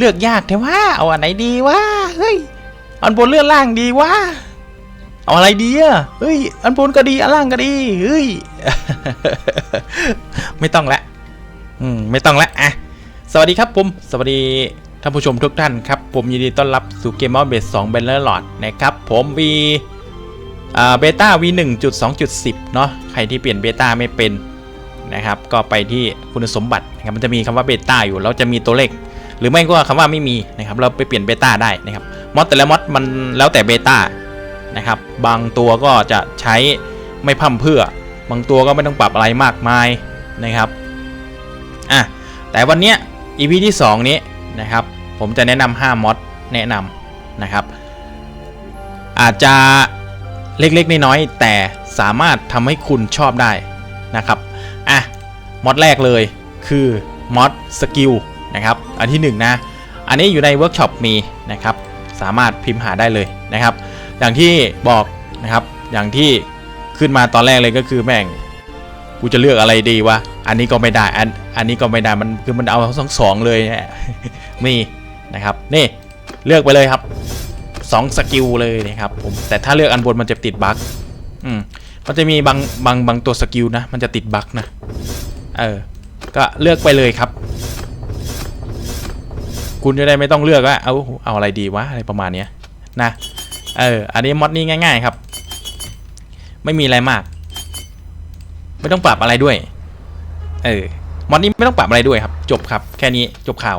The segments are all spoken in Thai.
เลือกยากแท้ว่าเอาอันไหนดีวะเฮ้ยอันบนเลือกล่างดีวะเอาอะไรดีอะเฮ้ยอันบนก็ดีอันล่างก็ดีเฮ้ยไม่ต้องละอืมไม่ต้องละอะสวัสดีครับผมสวัสดีท่านผู้ชมทุกท่านครับ ผมยินดีต้อนรับสู่เกมออฟเบส2เบนเลอร์หลอดนะครับ ผมวีอ่าเบต้า V 1.2.10เนาะใครที่เปลี่ยนเบต้าไม่เป็นนะครับ ก็ไปที่คุณสมบัตินะครับมันจะมีคำว่าเบต้าอยู่แล้วจะมีตัวเลข หรือไม่ก็คำว่าไม่มีนะครับ เราไปเปลี่ยนเบต้าได้นะครับมอดแต่ละมอดมันแล้วแต่เบต้านะครับ บางตัวก็จะใช้ไม่พั่มเพื่อ บางตัวก็ไม่ต้องปรับอะไรมากมายนะครับอะแต่วันเนี้ย EP ที่ 2 นี้นะครับ ผมจะแนะนำ5มอดแนะนำนะครับ อาจจะเล็กๆน้อยๆแต่สามารถทำให้คุณชอบได้นะครับอะมอดแรกเลยคือมอดสกิล นะครับ อันที่1นะอันนี้อยู่ในเวิร์กช็อปมีนะครับ สามารถพิมพ์หาได้เลยนะครับ อย่างที่บอกนะครับ อย่างที่ขึ้นมาตอนแรกเลยก็คือแม่งกูจะเลือกอะไรดีวะ อันนี้ก็ไม่ได้ อัน อันนี้ก็ไม่ได้ มันคือมันเอาทั้งสองเลยเนี่ยมีนะครับ นี่เลือกไปเลยครับสองสกิลเลยนะครับผม แต่ถ้าเลือกอันบนมันจะติดบั๊กอืม มันจะมีบางบางบางตัวสกิลนะ มันจะติดบั๊กนะ เออ ก็เลือกไปเลยครับ คุณจะได้ไม่ต้องเลือกว่าเอาเอาอะไรดีวะอะไรประมาณเนี้ยนะเอออันนี้มอดนี้ง่าย ๆ ครับ ไม่มีอะไรมาก ไม่ต้องปรับอะไรด้วย เออมอดนี้ไม่ต้องปรับอะไรด้วยครับ จบครับ แค่นี้จบข่าว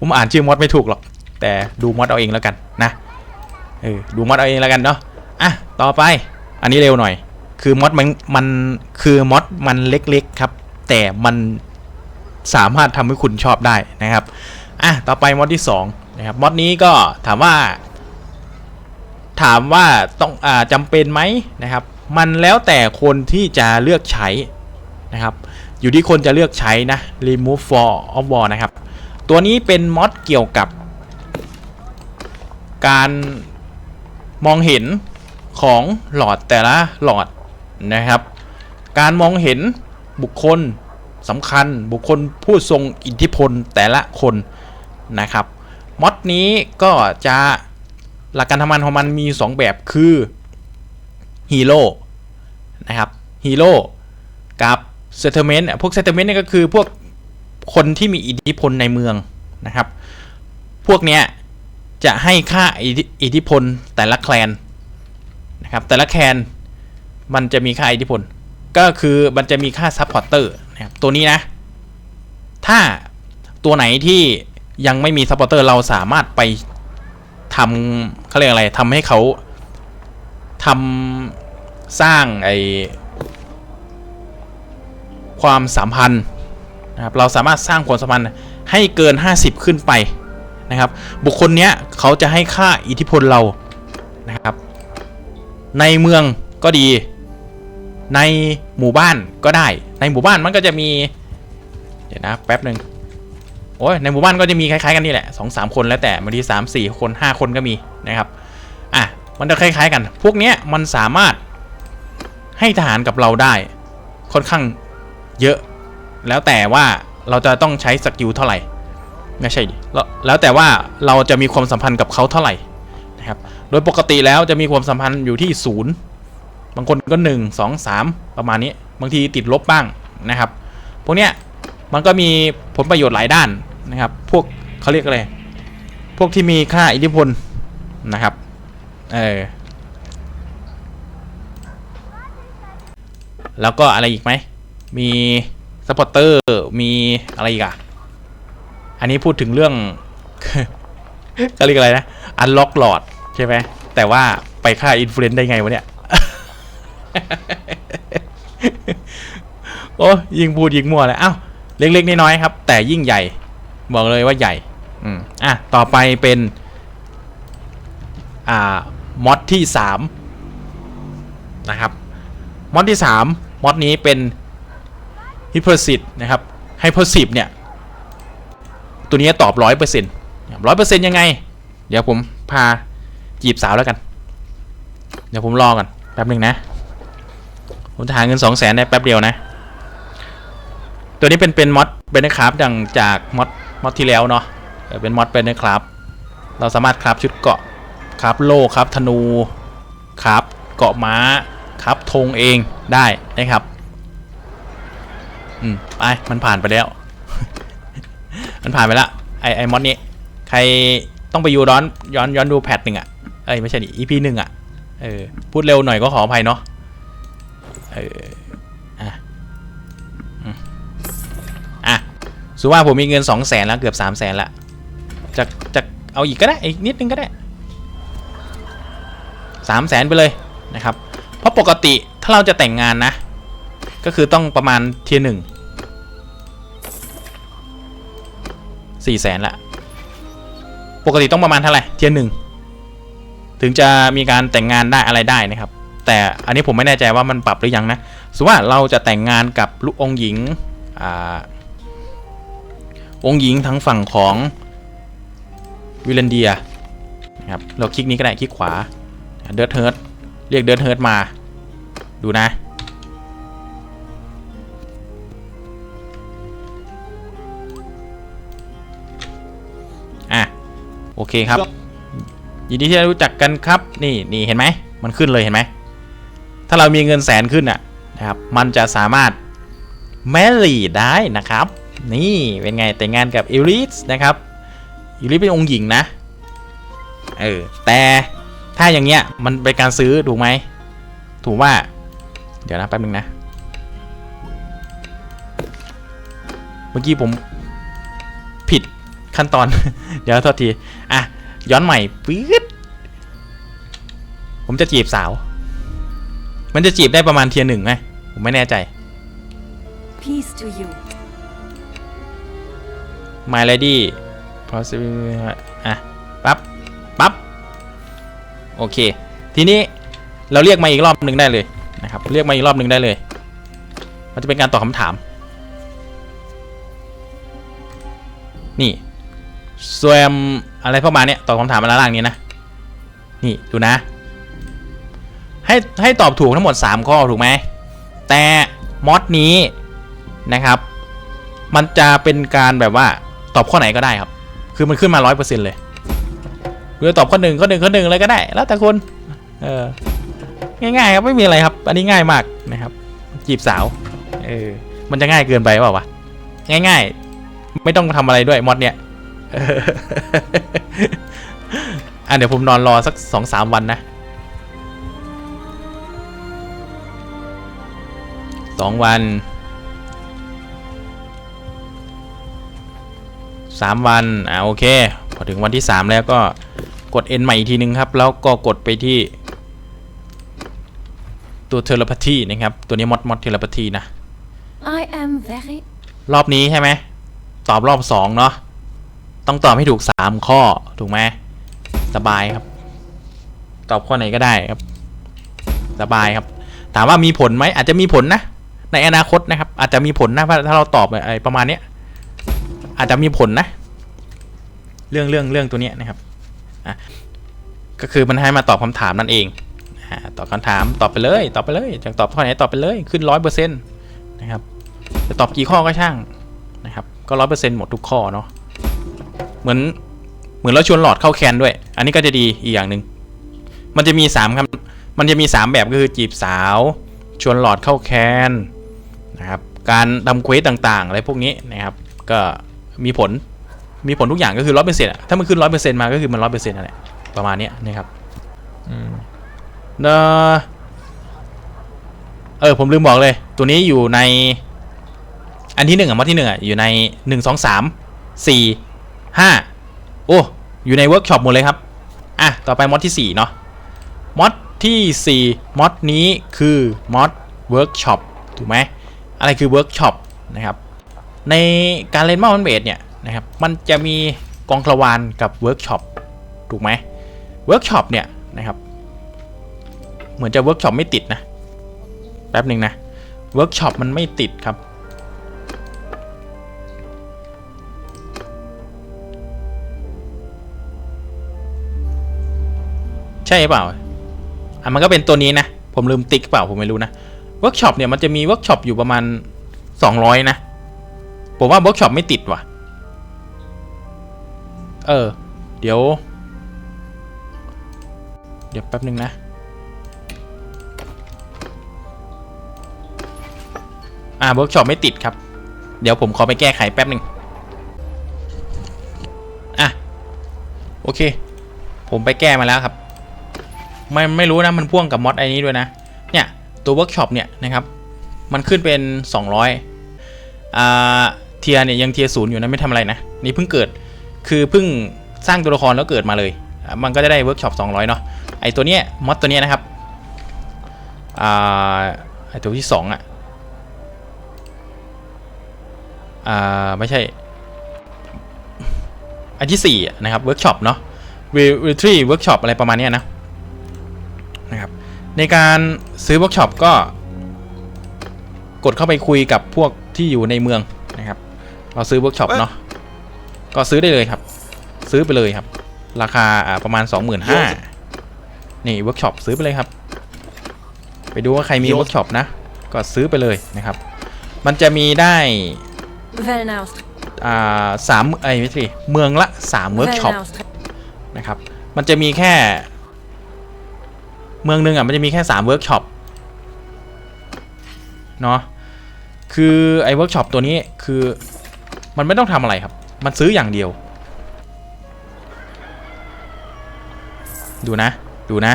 ผมอ่านชื่อมอดไม่ถูกหรอก แต่ดูมอดเอาเองแล้วกันนะเออดูมอดเอาเองแล้วกันเนาะอะต่อไป อันนี้เร็วหน่อย คือมอดมันมันคือมอดมันเล็กๆครับ แต่มัน สามารถทำให้คุณชอบได้นะครับอะต่อไปมอดที่สองนะครับมอดนี้ก็ถามว่า ถามว่าต้องอ่าจำเป็นไหมนะครับ มันแล้วแต่คนที่จะเลือกใช้นะครับ อยู่ที่คนจะเลือกใช้นะ remove for of war นะครับ ตัวนี้เป็นมอดเกี่ยวกับ การมองเห็นของหลอดแต่ละหลอดนะครับ การมองเห็นบุคคล สำคัญบุคคลผู้ทรงอิทธิพลแต่ละคนนะครับมอดนี้ก็จะหลักการทำงานของมันมี 2 แบบคือฮีโร่นะครับฮีโร่กับเซตเมนต์พวกเซตเมนต์นี่ยก็คือพวกคนที่มีอิทธิพลในเมืองนะครับ พวกเนี้ยจะให้ค่าอิทธิอิทธิพลแต่ละแคลนนะครับแต่ละแคลนมันจะมีค่าอิทธิพล ก็คือมันจะมีค่าซัพพอร์เตอร์ นะครับตัวนี้นะ ถ้าตัวไหนที่ยังไม่มีซัพพอร์เตอร์เราสามารถไปทำเขาเรียกอะไรทำให้เขาทำสร้างไอความสัมพันธ์นะครับเราสามารถสร้างความสัมพันธ์ให้เกิน 50 ขึ้นไปนะครับ บุคคลเนี้ยเขาจะให้ค่าอิทธิพลเรานะครับ ในเมืองก็ดี ในหมู่บ้านก็ได้ ในหมู่บ้านมันก็จะมี เดี๋ยวนะแป๊บหนึ่งโอ้ยในหมู่บ้านก็จะมีคล้ายๆกันนี่แหละสองสามคนแล้วแต่บางทีสามสี่คนห้าคนก็มีนะครับอะมันจะคล้ายๆกัน พวกเนี้ยมันสามารถให้ทหารกับเราได้ ค่อนข้างเยอะ แล้วแต่ว่าเราจะต้องใช้สกิลเท่าไหร่ไม่ใช่ดิแล้วแต่ว่าเราจะมีความสัมพันธ์กับเขาเท่าไหร่นะครับโดยปกติแล้วจะมีความสัมพันธ์อยู่ที่ศูนย์บางคนก็ 1 2 3 ประมาณนี้ บางทีติดลบบ้างนะครับ พวกเนี้ยมันก็มีผลประโยชน์หลายด้านนะครับ พวกเขาเรียกอะไร พวกที่มีค่าอิทธิพลนะครับ เออ แล้วก็อะไรอีกไหม มีสปอร์เตอร์ มีอะไรอีกอะอันนี้พูดถึงเรื่องเขาเรียกอะไรนะ อันล็อกหลอดใช่ไหม แต่ว่าไปค่าอินฟลูเอนซ์ได้ไงวะเนี่ย โอ้ยิงพูดยิงมั่วเลยเอ้าเล็กๆน้อยๆครับ แต่ยิ่งใหญ่ บอกเลยว่าใหญ่อืมอะต่อไปเป็น อ่ามอดที่สามนะครับมอดที่สามมอดนี้เป็นฮิปเปอร์ซิตนะครับไฮเปอร์ซิเนี่ย ตัวนี้ตอบร้อยเปอร์เซ็นต์ร้อยเปอร์เซ็นต์ยังไง เดี๋ยวผมพาจีบสาวแล้วกัน เดี๋ยวผมรอก่อนแป๊บหนึ่งนะ ผมจะหาเงินสองแสนได้แป๊บเดียวนะ ตัวนี้เป็นเป็นมอดเป็นนะครับดังจากมอดมอดที่แล้วเนาะเป็นมอดเป็นนะครับ เราสามารถคราฟชุดเกาะคราฟโล่คราฟธนูคราฟเกาะม้าคราฟธงเองได้นะครับอืมไปมันผ่านไปแล้ว มันผ่านไปแล้วไอไอมอดนี้ใครต้องไปยูย้อนย้อนย้อนดูแพทหนึ่งอะเอ้ยไม่ใช่ดิ EP หนึ่งอะเออพูดเร็วหน่อยก็ขออภัยเนาะเออ ติว่าผมมีเงินสองแสนแล้วเกือบสามแสนละจะจะเอาอีกก็ได้อีกนิดนึงก็ได้สามแสนไปเลยนะครับ เพราะปกติถ้าเราจะแต่งงานนะ ก็คือต้องประมาณเทียร์หนึ่งสี่แสนละ ปกติต้องประมาณเท่าไหร่เทียร์หนึ่งถึงจะมีการแต่งงานได้อะไรได้นะครับ แต่อันนี้ผมไม่แน่ใจว่ามันปรับหรือยังนะสมมติว่าเราจะแต่งงานกับลูกองหญิงอ่า องค์หญิงทั้งฝั่งของวิลเลนเดียนะครับเราคลิกนี้ก็ได้คลิกขวาเดิร์ดเฮิร์ตเรียกเดิร์ดเฮิร์ตมาดูนะ อะ โอเคครับ ยินดีที่ได้รู้จักกันครับ นี่นี่เห็นไหม มันขึ้นเลยเห็นไหม ถ้าเรามีเงินแสนขึ้นอะนะครับ มันจะสามารถแมรี่ได้นะครับ นี่เป็นไงแต่งงานกับอิลิสนะครับอิลิสเป็นองค์หญิงนะเออแต่ถ้าอย่างเงี้ยมันเป็นการซื้อถูกไหมถูกว่า เดี๋ยวนะแป๊บนึงนะ เมื่อกี้ผมผิดขั้นตอน เดี๋ยวโทษที อะ ย้อนใหม่ปื๊ดผมจะจีบสาว มันจะจีบได้ประมาณเทียร์หนึ่งไหมผมไม่แน่ใจ Peace to you. My Lady possible อะปั๊บปั๊บโอเค ทีนี้เราเรียกมาอีกรอบหนึ่งได้เลยนะครับ เรียกมาอีกรอบหนึ่งได้เลย มันจะเป็นการตอบคำถาม นี่แซมอะไรประมาณเนี้ยตอบคำถามมาแล้วล่างนี้นะ นี่ดูนะ ให้ให้ตอบถูกทั้งหมด 3 ข้อถูกไหม แต่มอดนี้นะครับ มันจะเป็นการแบบว่า ตอบข้อไหนก็ได้ครับ คือมันขึ้นมา100%เลยหรือตอบข้อหนึ่งข้อหนึ่งข้อหนึ่งอะไรก็ได้ แล้วแต่คุณเออง่ายๆครับไม่มีอะไรครับ อันนี้ง่ายมากนะครับ จีบสาวเออมันจะง่ายเกินไปเปล่าวะง่าย ๆ ไม่ต้องทำอะไรด้วยมอดเนี่ยอออะเดี๋ยวผมนอนรอสักสองสามวันนะสองวัน สามวัน อ่าโอเค พอถึงวันที่สามแล้วก็กด N ใหม่อีกทีนึงครับ แล้วก็กดไปที่ ตัวเทเลพาธีนะครับ ตัวนี้มอดมอดเทเลพาธีนะ I am very รอบนี้ใช่ไหม ตอบรอบสองเนาะ ต้องตอบให้ถูกสามข้อ ถูกไหม สบายครับ ตอบข้อไหนก็ได้ครับ สบายครับ ถามว่ามีผลไหม อาจจะมีผลนะ ในอนาคตนะครับ อาจจะมีผลนะ ถ้าเราตอบอะไรประมาณเนี้ย อาจจะมีผลนะ เรื่องเรื่องเรื่องตัวนี้นะครับอะก็คือมันให้มาตอบคำถามนั่นเองอตอบคำถามตอบไปเลยตอบไปเลยอยากตอบข้อไหนตอบไปเลยขึ้นร้อยเปอร์เซ็นต์นะครับจะตอบกี่ข้อก็ช่างนะครับ ก็ร้อยเปอร์เซ็นต์หมดทุกข้อเนาะเหมือนเหมือนเราชวนหลอดเข้าแคนด้วย อันนี้ก็จะดีอีกอย่างหนึ่งมันจะมีสามคำมันจะมีสามแบบก็คือจีบสาว ชวนหลอดเข้าแคนนะครับการทำเควสต่างๆอะไรพวกนี้นะครับ ก็ มีผลมีผลทุกอย่างก็คือร้อยเปอร์เซ็นต์ถ้ามันขึ้นร้อยเปอร์เซ็นต์มาก็คือมันร้อยเปอร์เซ็นต์นั่นแหละประมาณนี้นะครับอืมเออผมลืมบอกเลย ตัวนี้อยู่ใน อันที่หนึ่งอะมอดที่หนึ่งอะอยู่ในหนึ่งสองสามสี่ห้าโอ้อยู่ในเวิร์กช็อปหมดเลยครับ อะ ต่อไปมอดที่สี่เนาะมอดที่สี่มอดนี้คือมอดเวิร์กช็อปถูกไหมอะไรคือเวิร์กช็อปนะครับ ในการเล่นมามันเบดเนี่ยนะครับมันจะมีกองกระวานกับเวิร์กช็อปถูกไหมเวิร์กช็อปเนี่ยนะครับเหมือนจะเวิร์กช็อปไม่ติดนะแป๊บหนึ่งนะเวิร์กช็อปมันไม่ติดครับใช่เปล่าอะมันก็เป็นตัวนี้นะ ผมลืมติ๊กเปล่าผมไม่รู้นะเวิร์กช็อปเนี่ยมันจะมีเวิร์กช็อปอยู่ประมาณ 200 นะ ผมว่าเวิร์กช็อปไม่ติดว่ะ เออ เดี๋ยว เดี๋ยวแป๊บนึงนะ อ่าเวิร์กช็อปไม่ติดครับ เดี๋ยวผมขอไปแก้ไขแป๊บหนึ่งอะ โอเค ผมไปแก้มาแล้วครับ ไม่ไม่รู้นะ มันพ่วงกับมอดไอ้นี้ด้วยนะ เนี่ย ตัวเวิร์กช็อปเนี่ยนะครับ มันขึ้นเป็น 200อ่า ทียเนี่ยยังเทียศูนย์อยู่นะไม่ทำอะไรนะนี่เพิ่งเกิดคือเพิ่งสร้างตัวละครแล้วเกิดมาเลย มันก็จะได้เวิร์กช็อป200 เนาะไอตัวเนี้ยมอดตัวเนี้ยนะครับอ่าไอตัวที่ 2 อะอ่าไม่ใช่อันที่ 4 นะครับเวิร์กช็อปเนาะวิทรีเวิร์กช็อปอะไรประมาณเนี้ยนะนะครับในการซื้อเวิร์กช็อปก็ กดเข้าไปคุยกับพวกที่อยู่ในเมืองนะครับ เราซื้อเวิร์กช็อปเนาะก็ซื้อได้เลยครับ ซื้อไปเลยครับ ราคาอ่าประมาณ 25,000นี่เวิร์กช็อปซื้อไปเลยครับ ไปดูว่าใครมีเวิร์กช็อปนะ ก็ซื้อไปเลยนะครับ มันจะมีได้ Velnaust. อ่าสามไอ้ยไม่ใช่เมืองละสามเวิร์กช็อป Velnaust. นะครับ มันจะมีแค่ เมืองหนึ่งอะมันจะมีแค่สามเวิร์กช็อปเนาะคือไอ้เวิร์กช็อปตัวนี้คือ มันไม่ต้องทำอะไรครับ มันซื้ออย่างเดียว ดูนะ ดูนะ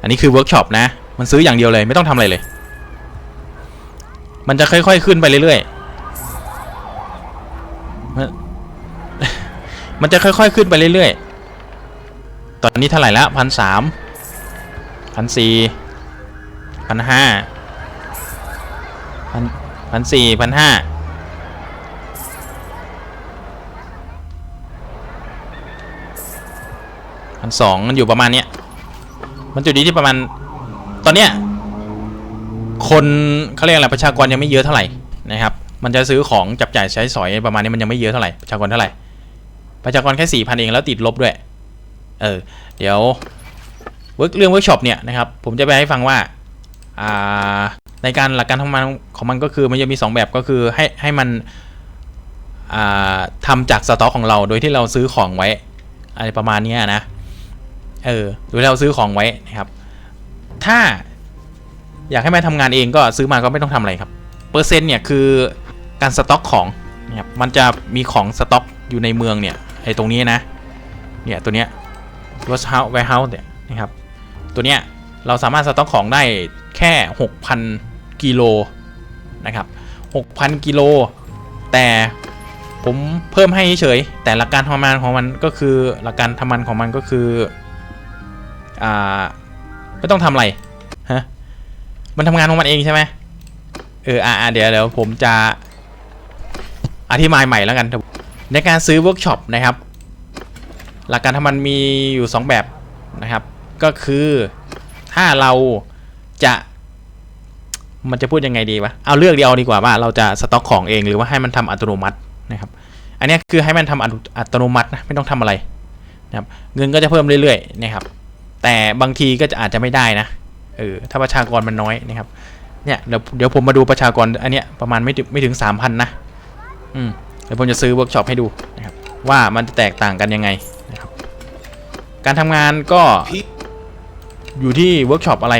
อันนี้คือเวิร์กช็อปนะ มันซื้ออย่างเดียวเลย ไม่ต้องทำอะไรเลย มันจะค่อย ๆ ขึ้นไปเรื่อยๆ มันมันจะค่อย ๆ ขึ้นไปเรื่อยๆ ตอนนี้เท่าไหร่แล้วพันสามพันสี่พันห้าพันพันสี่พันห้า พันสองมันอยู่ประมาณเนี้ยมันจุดนี้ที่ประมาณตอนเนี้ยคนเขาเรียกอะไรประชากรยังไม่เยอะเท่าไหร่นะครับ มันจะซื้อของจับจ่ายใช้สอยประมาณนี้มันยังไม่เยอะเท่าไหร่ประชากรเท่าไหร่ประชากรแค่สี่พันเองแล้วติดลบด้วย เออ เดี๋ยวเวิร์กเรื่องเวิร์กช็อปเนี่ยนะครับผมจะไปให้ฟังว่าอ่าในการหลักการทำงานของมันก็คือมันจะมี 2 แบบก็คือให้ให้มันอ่าทำจากสต็อกของเราโดยที่เราซื้อของไว้อะไรประมาณนี้นะ เออโดยเราซื้อของไว้นะครับ ถ้าอยากให้มันทำงานเองก็ซื้อมาก็ไม่ต้องทำอะไรครับ เปอร์เซ็นต์เนี่ยคือการสต็อกของนะครับมันจะมีของสต็อกอยู่ในเมืองเนี่ยไอ้ตรงนี้นะเนี่ยตัวเนี้ย warehouse warehouse เนี่ยนะครับตัวเนี้ยเราสามารถสต็อกของได้แค่ 6,000 กิโลนะครับ 6,000 กิโล แต่ผมเพิ่มให้เฉย แต่หลักการทำงานของมันก็คือหลักการทำมันของมันก็คือ อ่าไม่ต้องทำอะไรฮะมันทำงานของมันเองใช่ไหมเอออ่าเดี๋ยวเดี๋ยวผมจะอธิบายใหม่แล้วกันในการซื้อเวิร์กช็อปนะครับ หลักการทำมันมีอยู่ 2 แบบนะครับ ก็คือถ้าเราจะมันจะพูดยังไงดีวะ เอาเลือกเดียวดีกว่าว่าเราจะสต็อกของเองหรือว่าให้มันทำอัตโนมัตินะครับ อันนี้คือให้มันทำอัตอัตโนมัตินะไม่ต้องทำอะไรนะครับ เงินก็จะเพิ่มเรื่อยๆนะครับ แต่บางทีก็จะอาจจะไม่ได้นะเออถ้าประชากรมันน้อยนะครับเนี่ยเดี๋ยวเดี๋ยวผมมาดูประชากรอันเนี้ยประมาณไม่ถึงไม่ถึงสามพันนะอืมเดี๋ยวผมจะซื้อเวิร์กช็อปให้ดูนะครับว่ามันจะแตกต่างกันยังไงนะครับการทำงานก็อยู่ที่เวิร์กช็อปอะไร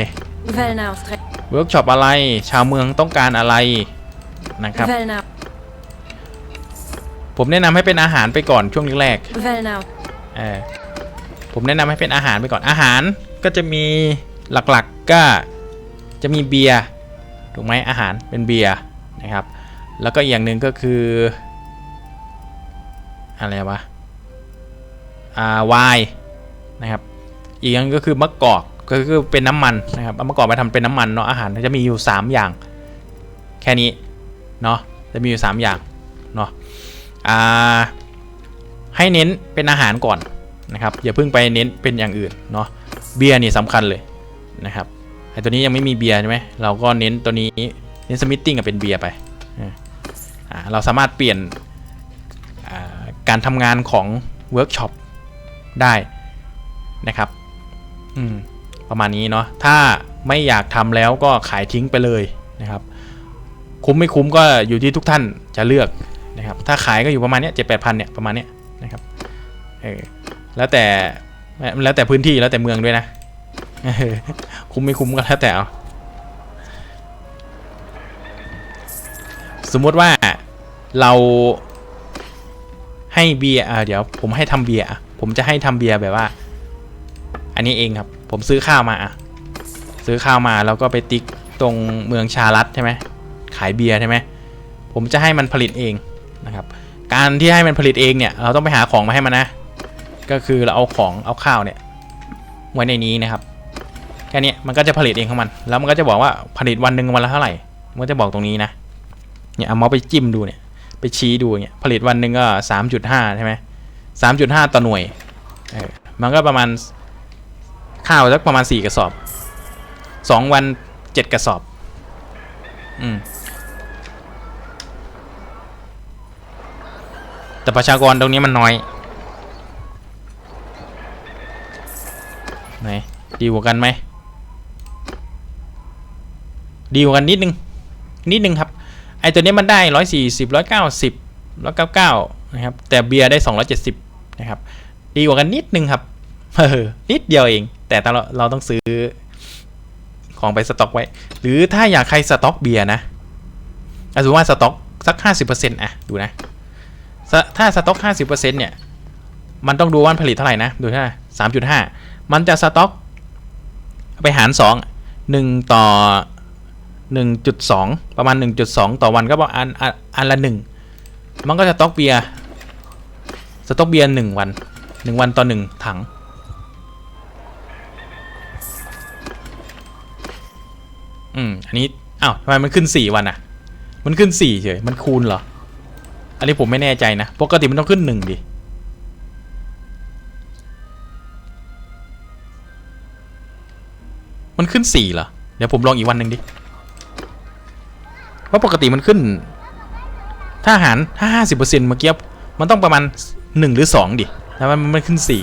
เวิร์กช็อปอะไรชาวเมืองต้องการอะไรนะครับผมแนะนำให้เป็นอาหารไปก่อนช่วงแรกๆเออ ผมแนะนำให้เป็นอาหารไปก่อนอาหารก็จะมีหลักๆก็จะมีเบียร์ถูกไหมอาหารเป็นเบียร์นะครับ แล้วก็อย่างหนึ่งก็คืออะไรวะอ่าวน์นะครับ อีกอย่างก็คือมะกอกก็คือเป็นน้ำมันนะครับเอามะกอกไปทำเป็นน้ำมันเนาะอาหารจะมีอยู่ 3 อย่าง แค่นี้เนาะจะมีอยู่ 3 อย่างเนาะอ่าให้เน้นเป็นอาหารก่อน นะครับอย่าเพิ่งไปเน้นเป็นอย่างอื่นเนาะเบียร์นี่สำคัญเลยนะครับไอตัวนี้ยังไม่มีเบียร์ใช่ไหมเราก็เน้นตัวนี้เน้นสมิทติ้งกับเป็นเบียร์ไปเราสามารถเปลี่ยนการทำงานของเวิร์กช็อปได้นะครับประมาณนี้เนาะถ้าไม่อยากทำแล้วก็ขายทิ้งไปเลยนะครับ คุ้มไม่คุ้มก็อยู่ที่ทุกท่านจะเลือกนะครับ ถ้าขายก็อยู่ประมาณเนี้ยเจ็ดแปดพันเนี่ยประมาณเนี้ยนะครับเออ แล้วแต่แล้วแต่พื้นที่แล้วแต่เมืองด้วยนะคุ้มไม่คุ้มก็แล้วแต่เอาสมมติว่าเราให้เบียร์อ่าเดี๋ยวผมให้ทำเบียร์ผมจะให้ทำเบียร์แบบว่า อันนี้เองครับ ผมซื้อข้าวมาอะซื้อข้าวมาแล้วก็ไปติ๊กตรงเมืองชาลัดใช่ไหมขายเบียร์ใช่ไหมผมจะให้มันผลิตเองนะครับ การที่ให้มันผลิตเองเนี่ย เราต้องไปหาของมาให้มันนะ ก็คือเราเอาของเอาข้าวเนี่ยไว้ในนี้นะครับแค่นี้มันก็จะผลิตเองของมัน แล้วมันก็จะบอกว่าผลิตวันหนึ่งวันละเท่าไหร่ มันจะบอกตรงนี้นะเนี่ยเอาเมาส์ไปจิ้มดูเนี่ยไปชี้ดูเงี้ยผลิตวันหนึ่งก็สามจุดห้าใช่ไหมสามจุดห้าต่อหน่วยเออมันก็ประมาณข้าวสักประมาณสี่กระสอบสองวันเจ็ดกระสอบอืมแต่ประชากรตรงนี้มันน้อย ไหนดีกว่ากันไหมดีกว่ากันนิดนึงนิดนึงครับไอตัวนี้มันได้ร้อยสี่สิบร้อยเก้าสิบร้อยเก้าเก้านะครับแต่เบียร์ได้สองร้อยเจ็ดสิบนะครับดีกว่ากันนิดนึงครับเออนิดเดียวเอง แต่เราเราต้องซื้อของไปสต็อกไว้ หรือถ้าอยากใครสต็อกเบียร์นะอาสมมติว่าสต็อกสักห้าสิบเปอร์เซ็นต์อะดูนะ ถ้าสต็อก 50%เนี่ย มันต้องดูว่ามันผลิตเท่าไหร่นะ ดูท่าสา มันจะสต็อก ไปหารสองหนึ่งต่อหนึ่งจุดสองประมาณหนึ่งจุดสองต่อวันก็ประมาณอันละหนึ่งมันก็จะสต็อกเบียร์สต็อกเบียร์หนึ่งวันหนึ่งวันต่อหนึ่งถัง อืม อันนี้อ้าวทำไมมันขึ้นสี่วันอะมันขึ้นสี่เฉย มันคูณเหรอ อันนี้ผมไม่แน่ใจนะ ปกติมันต้องขึ้นหนึ่งดิ มันขึ้นสี่เหรอ เดี๋ยวผมลองอีกวันหนึ่งดิว่าะปกติมันขึ้น ถ้าหารถ้าห้าสิบเปอร์เซ็นต์เมื่อกี้มันต้องประมาณหนึ่งหรือสองดิแล้วมันมันขึ้นสี่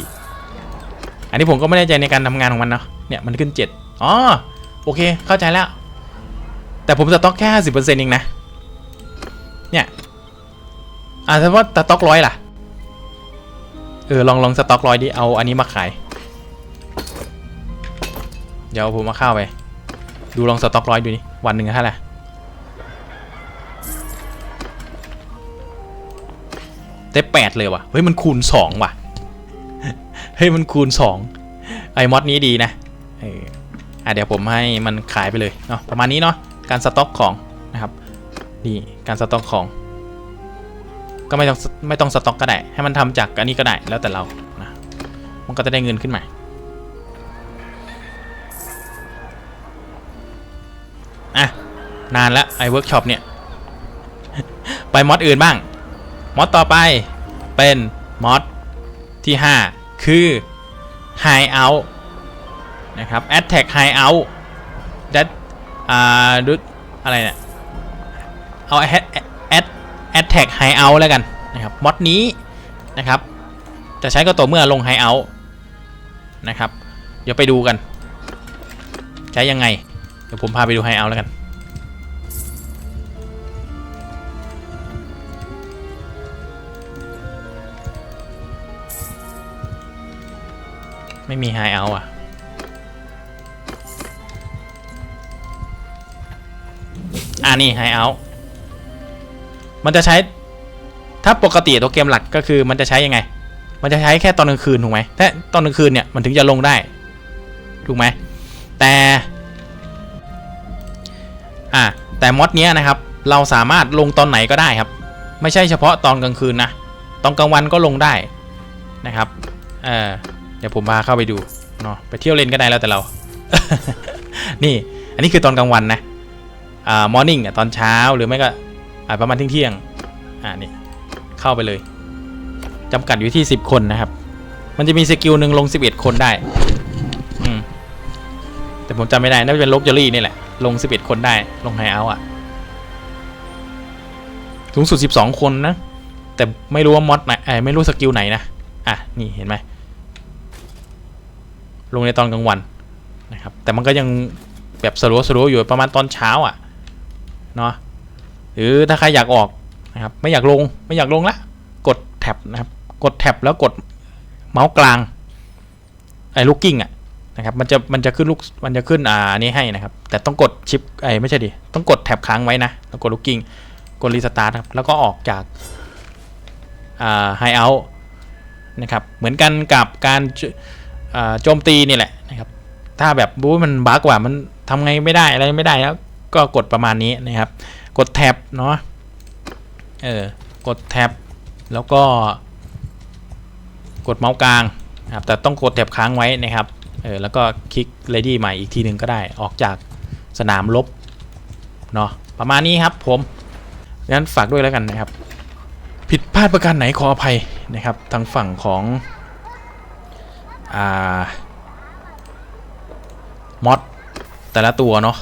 อันนี้ผมก็ไม่แน่ใจในการทำงานของมันเนาะเนี่ยมันขึ้นเจ็ดอ๋อโอเคเข้าใจแล้ว แต่ผมสต็อกแค่ห้าสิบเปอร์เซ็นต์เองนะเนี่ยอ่าถ้าว่าสต็อกร้อยล่ะเออลองลองสต็อกร้อยดิเอาอันนี้มาขาย เดี๋ยวผมมาเข้าไป ดูลองสต็อกร้อยดูนี่วันหนึ่งเท่าไหร่ได้แปดเลยว่ะ เฮ้ยมันคูณสองว่ะ เฮ้ยมันคูณสองไอ้มอดนี้ดีนะเอออะเดี๋ยวผมให้มันขายไปเลยเนาะประมาณนี้เนาะการสต็อกของนะครับนี่การสต็อกของ ก็ไม่ต้องไม่ต้องสต็อกก็ได้ ให้มันทำจากอันนี้ก็ได้แล้วแต่เรานะมันก็จะได้เงินขึ้นมา นานแล้วไอ้เวิร์กช็อปเนี่ย ไปมอดอื่นบ้าง มอดต่อไปเป็นมอดที่ 5 คือ High Out นะครับ Attack High Out that อ่าดูอะไรเนี่ย เอา Add Add Attack High Out แล้วกันนะครับมอดนี้นะครับ จะใช้ก็ต่อเมื่อลง High Out นะครับ เดี๋ยวไปดูกัน ใช้ยังไง เดี๋ยวผมพาไปดู High Out แล้วกัน ไม่มี High Out อะ อ่านี่ High Out มันจะใช้ ถ้าปกติตัวเกมหลักก็คือมันจะใช้ยังไง มันจะใช้แค่ตอนกลางคืนถูกไหมถ้าตอนกลางคืนเนี่ยมันถึงจะลงได้ ถูกไหม แต่อ่าแต่มอดเนี้ยนะครับ เราสามารถลงตอนไหนก็ได้ครับ ไม่ใช่เฉพาะตอนกลางคืนนะ ตอนกลางวันก็ลงได้นะครับ เออ เดี๋ยวผมพาเข้าไปดูเนาะไปเที่ยวเล่นก็ได้แล้วแต่เรา นี่อันนี้คือตอนกลางวันนะอ่ามอร์นิ่งเนี่ยตอนเช้าหรือไม่ก็อ่าประมาณเที่ยงอ่านี่เข้าไปเลยจำกัดอยู่ที่ 10 คนนะครับ มันจะมีสกิลหนึ่งลง 11 คนได้อืมแต่ผมจำไม่ได้น่าจะเป็นลบเจอรี่นี่แหละ ลง 11 คนได้ลงไฮเอาท์อะสูงสุด 12 คนนะ แต่ไม่รู้ว่ามอดไหนเอ้ไม่รู้สกิลไหนนะ อะ นี่เห็นไหม ลงในตอนกลางวันนะครับแต่มันก็ยังแบบสลัวสลัวอยู่ประมาณตอนเช้าอะเนาะหรือถ้าใครอยากออกนะครับไม่อยากลงไม่อยากลงละกดแท็บนะครับกดแท็บแล้วกดเมาส์กลางไอ้ลูกกิ้งอะนะครับมันจะมันจะขึ้นลูกมันจะขึ้นอ่านี้ให้นะครับแต่ต้องกดชิปไอ้ไม่ใช่ดิต้องกดแท็บค้างไว้นะแล้วกดลูกกิ้งกดรีสตาร์ทครับแล้วก็ออกจากอ่าไฮเอาท์นะครับเหมือนกันกับการ โจมตีนี่แหละนะครับ ถ้าแบบบู๊มันบั๊กว่ามันทำไงไม่ได้อะไรไม่ได้แล้วก็กดประมาณนี้นะครับ กดแท็บเนาะเออกดแท็บแล้วก็ กดเมาส์กลางนะครับแต่ต้องกดแท็บค้างไว้นะครับเออแล้วก็คลิก ready ใหม่อีกทีหนึ่งก็ได้ออกจากสนามลบเนาะประมาณนี้ครับผมงั้นฝากด้วยแล้วกันนะครับ ผิดพลาดประการไหนขออภัยนะครับทางฝั่งของ มอดแต่ละตัวเนาะ